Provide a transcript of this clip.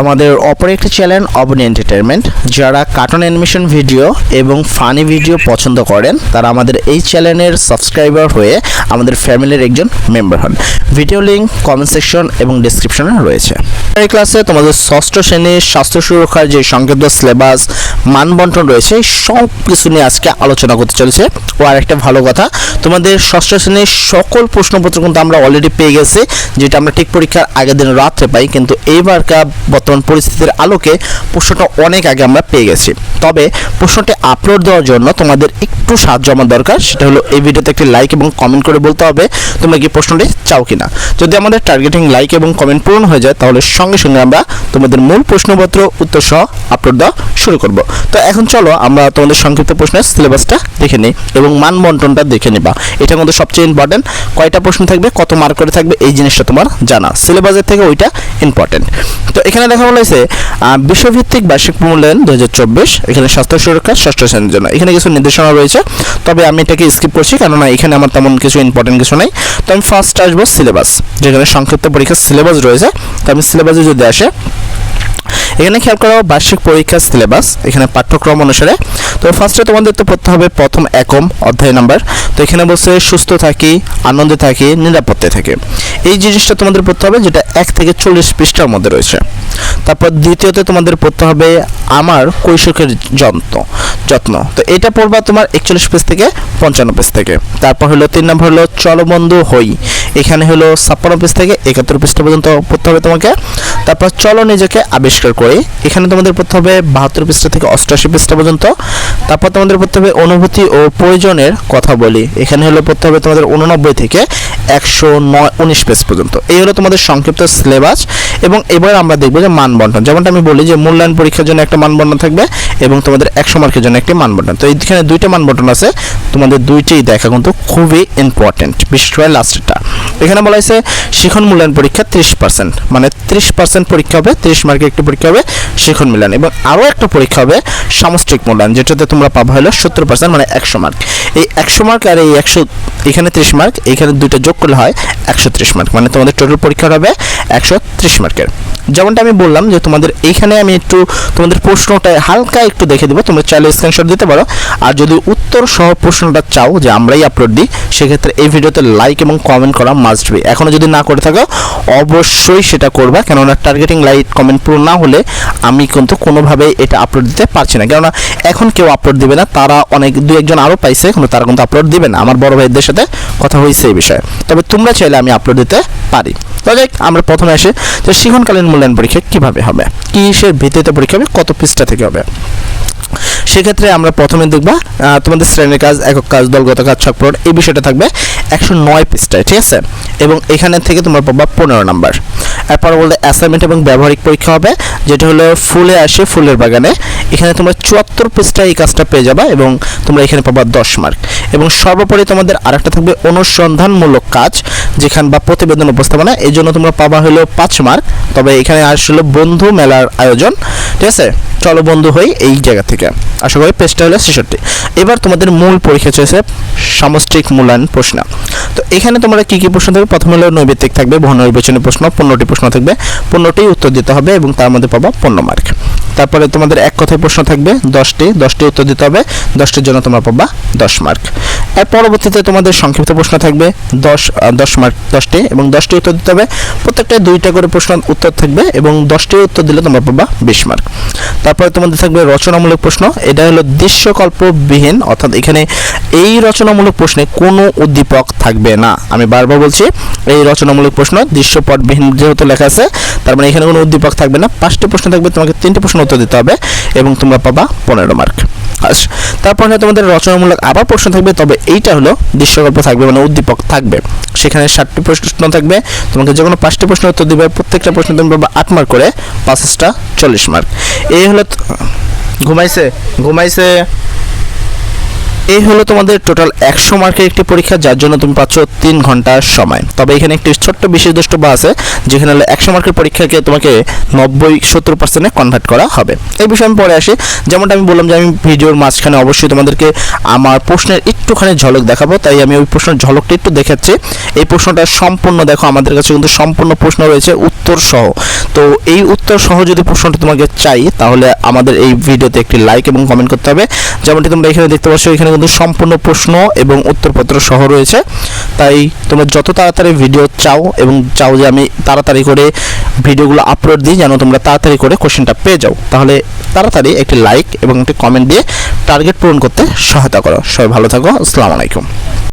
আমাদের অপর একটি চ্যানেল অবনি এন্টারটেনমেন্ট যারা কার্টুন অ্যানিমেশন ভিডিও এবং ফানি ভিডিও পছন্দ করেন, তারা আমাদের এই চ্যানেলের সাবস্ক্রাইবার হয়ে আমাদের ফ্যামিলির একজন মেম্বার হন। ভিডিও লিঙ্ক কমেন্ট সেকশন এবং ডিসক্রিপশনে রয়েছে। এই ক্লাসে তোমাদের ষষ্ঠ শ্রেণির স্বাস্থ্য সুরক্ষার যে সংক্ষিপ্ত সিলেবাস মানবন্টন রয়েছে, সব কিছু নিয়ে আজকে আলোচনা করতে চলেছে। ও আরেকটা ভালো কথা, তোমাদের ষষ্ঠ শ্রেণির সকল প্রশ্নপত্র কিন্তু আমরা অলরেডি পেয়ে গেছি, যেটা আমরা ঠিক পরীক্ষার আগের দিন রাত্রে পাই, কিন্তু এইবারকার বর্তমান পরিস্থিতির আলোকে প্রশ্নটা অনেক আগে আমরা পেয়ে গেছি। তবে প্রশ্নটি আপলোড দেওয়ার জন্য তোমাদের একটু সাহায্য আমার দরকার, সেটা হলো এই ভিডিওতে একটি লাইক এবং কমেন্ট করে বলতে হবে তোমরা কি প্রশ্নটি চাও কিনা। যদি আমাদের টার্গেটিং লাইক এবং কমেন্ট পূরণ হয়ে যায়, তাহলে সঙ্গে সঙ্গে আমরা তোমাদের মূল প্রশ্নপত্র উত্তর সহ আপলোড দেওয়া শুরু করব। তো এখন চলো আমরা তোমাদের সংক্ষিপ্ত প্রশ্নের সিলেবাসটা দেখে নিই এবং মান বন্টনটা দেখে নিবা। এটা কিন্তু সবচেয়ে ইম্পর্টেন্ট কয়টা প্রশ্ন থাকবে, কত মার্ক করে থাকবে, এই জিনিসটা তোমার জানা। সিলেবাসের থেকে ওইটা ইম্পর্টেন্ট তো এখানে দেখা বলেছে হয়েছে বিশ্বভিত্তিক বার্ষিক মূল্যায়ন দু হাজার চব্বিশ, এখানে স্বাস্থ্য সুরক্ষা, ষষ্ঠ শ্রেণির জন্য। এখানে কিছু নির্দেশনা রয়েছে, তবে আমি এটাকে স্কিপ করছি কেননা এখানে আমার তেমন কিছু ইম্পর্টেন্ট কিছু নেই। তো আমি ফার্স্ট আসব সিলেবাস যেখানে সংক্ষিপ্ত পরীক্ষার সিলেবাস রয়েছে। তো আমি সিলেবাসে যদি আসে এখানে খেয়াল করো বার্ষিক পরীক্ষার সিলেবাস এখানে পাঠ্যক্রম অনুসারে। তো ফার্স্টে তোমাদের তো পড়তে হবে প্রথম একম অধ্যায় নাম্বার তো এখানে বলছে সুস্থ থাকি, আনন্দে থাকি নিরাপত্তায় থাকি। এই জিনিসটা তোমাদের পড়তে হবে যেটা এক থেকে চল্লিশ পৃষ্ঠার মধ্যে রয়েছে। তারপর দ্বিতীয়তে তোমাদের পড়তে হবে আমার কৈশোরের যন্ত্র যত্ন। তো এটা পড়বা তোমার একচল্লিশ পেজ থেকে পঞ্চান্ন পেজ থেকে। তারপর হলো তিন নম্বর হলো চলবন্ধু হই। এখানে হলো ছাপ্পান্ন পেজ থেকে একাত্তর পৃষ্ঠা পর্যন্ত পড়তে হবে তোমাকে। তারপর চলো নিজেকে আবিষ্কার করে। এখানে তোমাদের পড়তে হবে বাহাত্তর পৃষ্ঠা থেকে অষ্টআশি পৃষ্ঠা পর্যন্ত। তারপর তোমাদের পড়তে হবে অনুভূতি ও প্রয়োজনের কথা বলি। এখানে হলো পড়তে হবে তোমাদের উননব্বই থেকে একশো নয় উনিশ পেজ পর্যন্ত। এই হলো তোমাদের সংক্ষিপ্ত সিলেবাস এবং এবার আমরা দেখব যে মানবন্টন যেমনটা আমি বলি যে মূল্যায়ন পরীক্ষার জন্য একটা মানবন্টন থাকবে এবং তোমাদের একশো মার্কের জন্য একটি মানবন্টন তো এইখানে দুইটা মানবন্টন আছে। তোমাদের দুইটাই দেখা কিন্তু খুবই ইম্পর্টেন্ট বিশেষ করে লাস্টেরটা এখানে বলা হয়েছে, শিখন মূল্যায়ন পরীক্ষা ত্রিশ পার্সেন্ট মানে ত্রিশ পার্সেন্ট পরীক্ষা হবে, ত্রিশ মার্কের একটি পরীক্ষা হবে, শিখন মূল্যায়ন। এবং আরও একটা পরীক্ষা হবে, সামষ্টিক মূল্যায়ন, যেটাতে তোমরা পাবা হলো সত্তর পার্সেন্ট মানে একশো মার্ক। এই একশো মার্ক আর এই একশো, এখানে ত্রিশ মার্ক, এখানে দুইটা যোগ করলে হয় একশো ত্রিশ মার্ক। মানে তোমাদের টোটাল পরীক্ষা হবে একশো ত্রিশ মার্কের। যেমনটা আমি বললাম যে তোমাদের এইখানে আমি একটু তোমাদের প্রশ্নটা হালকা একটু দেখে দেবো, তোমরা চাইলে স্ক্রিনশট দিতে পারো। আর যদি উত্তর সহ প্রশ্নটা চাও যে আমরাই আপলোড দিই, সেক্ষেত্রে এই ভিডিওতে লাইক এবং কমেন্ট করা মাস্ট বি এখনও যদি না করে থাকো অবশ্যই সেটা করবা কেননা টার্গেটিং লাইক কমেন্ট পুরো না হলে আমি কিন্তু কোনোভাবেই এটা আপলোড দিতে পারছি না। কেননা এখন কেউ আপলোড দিবে না তারা অনেক দু একজন আরও পাইছে কিন্তু তারা কিন্তু আপলোড দিবে না। আমার বড় ভাইদের সাথে কথা হয়েছে এই বিষয়ে। তবে তোমরা চাইলে আমি আপলোড দিতে পারি। তো যাই হোক, আমরা প্রথমে আসি যে শিখনকালীন মূল্যায়ন পরীক্ষা কীভাবে হবে? কিসের ভিত্তিতে পরীক্ষা হবে? কত পৃষ্ঠা থেকে হবে? সেক্ষেত্রে আমরা প্রথমে দেখবা তোমাদের শ্রেণির কাজ, একক কাজ, দলগত কাজ ছক এই বিষয়টা থাকবে একশো নয় পৃষ্ঠায়, ঠিক আছে? এবং এখানে থেকে তোমরা পাবা পনেরো নাম্বার। এরপর বলতে অ্যাসাইনমেন্ট এবং ব্যবহারিক পরীক্ষা হবে, যেটা হলো ফুলে আসে ফুলের বাগানে। এখানে তোমরা চুয়াত্তর পৃষ্ঠায় এই কাজটা পেয়ে যাবা এবং তোমরা এখানে পাবা দশ মার্ক এবং সর্বোপরি তোমাদের আরেকটা থাকবে অনুসন্ধানমূলক কাজ যেখানে বা প্রতিবেদন উপস্থাপনা, এই জন্য তোমরা পাবা হলো পাঁচ মার্ক, তবে এখানে আসলে বন্ধু মেলার আয়োজন। ঠিক আছে? চলো বন্ধু হই এই জায়গা থেকে। আশা করি পেজটা হলো ছেষট্টি। এবার তোমাদের মূল পরীক্ষা চলছে সামষ্টিক মূল্যায়ন প্রশ্ন। তো এখানে তোমরা কি কি প্রশ্ন থাকবে? প্রথমে হলো নৈবেদিক থাকবে বহু নির্বাচনী প্রশ্ন পনেরোটি প্রশ্ন থাকবে। পনেরোটি উত্তর দিতে হবে এবং তার মধ্যে পাবা পনেরো মার্ক। তারপরে তোমাদের এক কথায় প্রশ্ন থাকবে, দশটি দশটি উত্তর দিতে হবে, দশটির জন্য তোমরা পাবা দশ মার্ক। এর পরবর্তীতে তোমাদের সংক্ষিপ্ত প্রশ্ন থাকবে, দশ দশ মার্ক দশটি এবং দশটি উত্তর দিতে হবে। প্রত্যেকটা দুইটা করে প্রশ্ন উত্তর থাকবে এবং দশটি উত্তর দিলে তোমরা পাবা বিশ মার্ক। তারপরে তোমাদের থাকবে রচনামূলক প্রশ্ন। এটা হলো দৃশ্যকল্পবিহীন, অর্থাৎ এখানে এই রচনামূলক প্রশ্নে কোনো উদ্দীপক থাকবে না। আমি বারবার বলছি, এই রচনামূলক প্রশ্ন দৃশ্যপটবিহীন যেহেতু লেখা আছে, তার মানে এখানে কোনো উদ্দীপক থাকবে না। পাঁচটি প্রশ্ন থাকবে, তোমাকে তিনটে প্রশ্ন উত্তর দিতে হবে এবং তোমরা পাবা পনেরো মার্ক। তারপর তোমাদের রচনামূলক আবার প্রশ্ন থাকবে, তবে এইটা হলো দৃশ্যকল্প থাকবে মানে উদ্দীপক থাকবে। সেখানে সাতটি প্রশ্ন থাকবে। তোমাকে যে কোনো পাঁচটি প্রশ্ন উত্তর দিবে, প্রত্যেকটা প্রশ্ন তুমি পাবে আট মার্ক করে পাঁচটা চল্লিশ মার্ক এই হলো ঘুমাইছে ঘুমাইছে। এই হলো তোমাদের টোটাল একশো মার্কের একটি পরীক্ষা, যার জন্য তুমি পাচ্ছ তিন ঘণ্টার সময়। তবে এখানে একটি ছোট্ট বিশেষ দ্রষ্টব্য আছে, যেখানে হলো একশো মার্কের পরীক্ষাকে তোমাকে নব্বই, সত্তর পার্সেন্টে কনভার্ট করা হবে। এই বিষয়ে আমি পরে আসি। যেমনটা আমি বললাম যে আমি ভিডিওর মাঝখানে অবশ্যই তোমাদেরকে আমার প্রশ্নের একটুখানি ঝলক দেখাবো, তাই আমি ওই প্রশ্নের ঝলকটা একটু দেখাচ্ছি। এই প্রশ্নটা সম্পূর্ণ দেখো, আমাদের কাছে কিন্তু সম্পূর্ণ প্রশ্ন রয়েছে উত্তর সহ। তো এই উত্তর সহ যদি প্রশ্নটা তোমাকে চাই, তাহলে আমাদের এই ভিডিওতে একটি লাইক এবং কমেন্ট করতে হবে। যেমনটি তোমরা এখানে দেখতে পাচ্ছ, এখানে কিন্তু সম্পূর্ণ প্রশ্ন এবং উত্তরপত্র সহ রয়েছে। তাই তোমরা যত তাড়াতাড়ি ভিডিও চাও এবং চাও যে আমি তাড়াতাড়ি করে ভিডিওগুলো আপলোড দিই, যেন তোমরা তাড়াতাড়ি করে কোশ্চেনটা পেয়ে যাও। তাহলে তাড়াতাড়ি একটি লাইক এবং একটি কমেন্ট দিয়ে টার্গেট পূরণ করতে সহায়তা করো। সবাই ভালো থাকো। আসসালামু আলাইকুম।